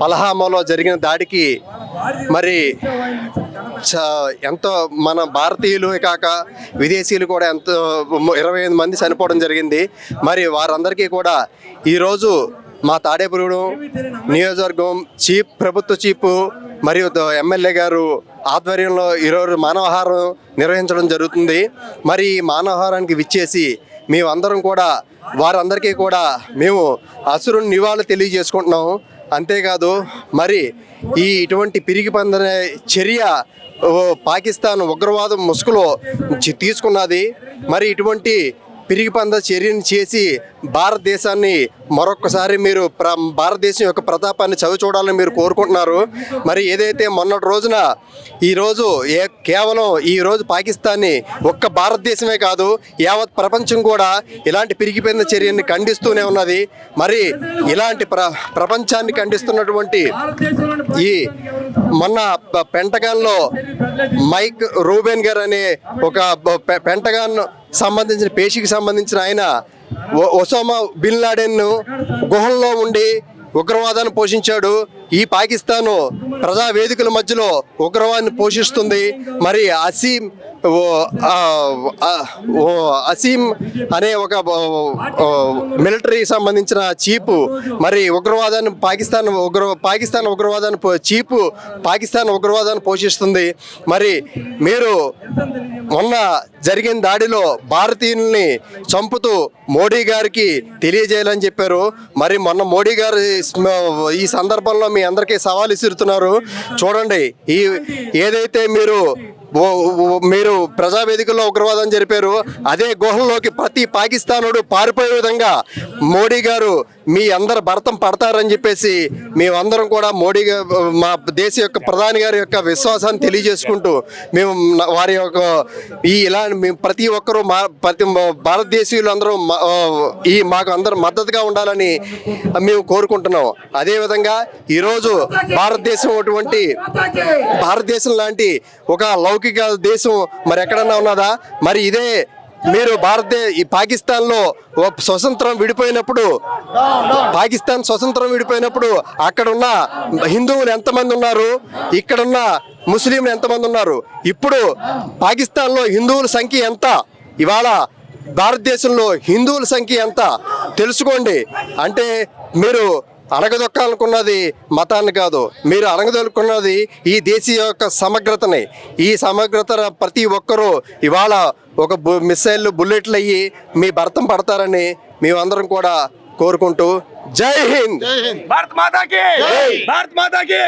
పలహామాలో జరిగిన దాడికి మరి చ- ఎంతో మన భారతీయులు కాక విదేశీయులు కూడా ఎంతో ఇరవై ఐదు మంది చనిపోవడం జరిగింది. మరి వారందరికీ కూడా ఈరోజు మా తాడేపురుడు నియోజకవర్గం చీఫ్ ప్రభుత్వ చీఫ్ మరియు ఎమ్మెల్యే గారు ఆధ్వర్యంలో ఈరోజు మానవహారం నిర్వహించడం జరుగుతుంది. మరి ఈ మానవహారానికి విచ్చేసి మేమందరం కూడా వారందరికీ కూడా మేము అసురుని నివాళులు తెలియజేసుకుంటున్నాం అంతేకాదు మరి ఈ ఇటువంటి పిరిగి పందిన చర్య పాకిస్తాన్ ఉగ్రవాదం ముసుగులో తీసుకున్నది. మరి ఇటువంటి పిరిగిపంద చర్యను చేసి భారతదేశాన్ని మరొకసారి మీరు ప్ర భారతదేశం యొక్క ప్రతాపాన్ని చవి చూడాలని మీరు కోరుకుంటున్నారు. మరి ఏదైతే మొన్నటి రోజున ఈరోజు ఏ కేవలం ఈ రోజు పాకిస్తాన్ని ఒక్క భారతదేశమే కాదు యావత్ ప్రపంచం కూడా ఇలాంటి పిరిగిపోయిన చర్యని ఖండిస్తూనే ఉన్నది. మరి ఇలాంటి ప్ర ప్రపంచాన్ని ఖండిస్తున్నటువంటి ఈ మొన్న పెంటగాన్లో మైక్ రూబెన్ గారు అనే ఒక పె- పెంటగాన్ సంబంధించిన పేషికి సంబంధించిన ఆయన ఒ- ఒసామా బిన్ లాడెన్ను గుహల్లో ఉండి ఉగ్రవాదాన్ని పోషించాడు. ఈ పాకిస్తాను ప్రజా వేదికల మధ్యలో ఉగ్రవాదాన్ని పోషిస్తుంది. మరి అసీం అసీం అనే ఒక మిలిటరీ సంబంధించిన చీపు మరి ఉగ్రవాదాన్ని పాకిస్తాన్ ఉగ్ర పాకిస్తాన్ ఉగ్రవాదాన్ని చీపు పాకిస్తాన్ ఉగ్రవాదాన్ని పోషిస్తుంది. మరి మీరు మొన్న జరిగిన దాడిలో భారతీయుల్ని చంపుతూ మోడీ గారికి తెలియజేయాలని చెప్పారు. మరి మొన్న మోడీ గారు ఈ సందర్భంలో మీ అందరికీ సవాల్ ఇసురుతున్నారు చూడండి ఈ ఏదైతే మీరు మీరు ప్రజావేదికల్లో ఉగ్రవాదం జరిపారు. అదే గుహల్లోకి ప్రతి పాకిస్తానుడు పారిపోయే విధంగా మోడీ గారు మీ అందరు భర్తం పడతారని చెప్పేసి మేమందరం కూడా మోడీ మా దేశ యొక్క ప్రధాని గారి యొక్క విశ్వాసాన్ని తెలియజేసుకుంటూ మేము వారి యొక్క ఈ ఇలా మేము ప్రతి ఒక్కరూ మా ప్రతి భారతదేశీయులు అందరూ మా- ఈ మాకు అందరూ మద్దతుగా ఉండాలని మేము కోరుకుంటున్నాం. అదేవిధంగా ఈరోజు భారతదేశం అటువంటి భారతదేశం లాంటి ఒక లౌకిక దేశం మరి ఎక్కడన్నా ఉన్నదా? మరి ఇదే మీరు భారతదేశ ఈ పాకిస్తాన్లో ఓ స్వతంత్రం విడిపోయినప్పుడు పాకిస్తాన్ స్వతంత్రం విడిపోయినప్పుడు అక్కడున్న హిందువులు ఎంతమంది ఉన్నారు? ఇక్కడున్న ముస్లింలు ఎంతమంది ఉన్నారు? ఇప్పుడు పాకిస్తాన్లో హిందువుల సంఖ్య ఎంత? ఇవాళ భారతదేశంలో హిందువుల సంఖ్య ఎంత? తెలుసుకోండి. అంటే మీరు అరగదొక్కాలనుకున్నది మతాన్ని కాదు. మీరు అరగదొలుకున్నది ఈ దేశీయ యొక్క సమగ్రతని. ఈ సమగ్రత ప్రతి ఒక్కరూ ఇవాళ ఒక మిసైల్ బుల్లెట్లు అయ్యి మీ భర్తం పడతారని మేమందరం కూడా కోరుకుంటూ జై హింద్. భారత్ మాతాకి భారత్ మాతాకి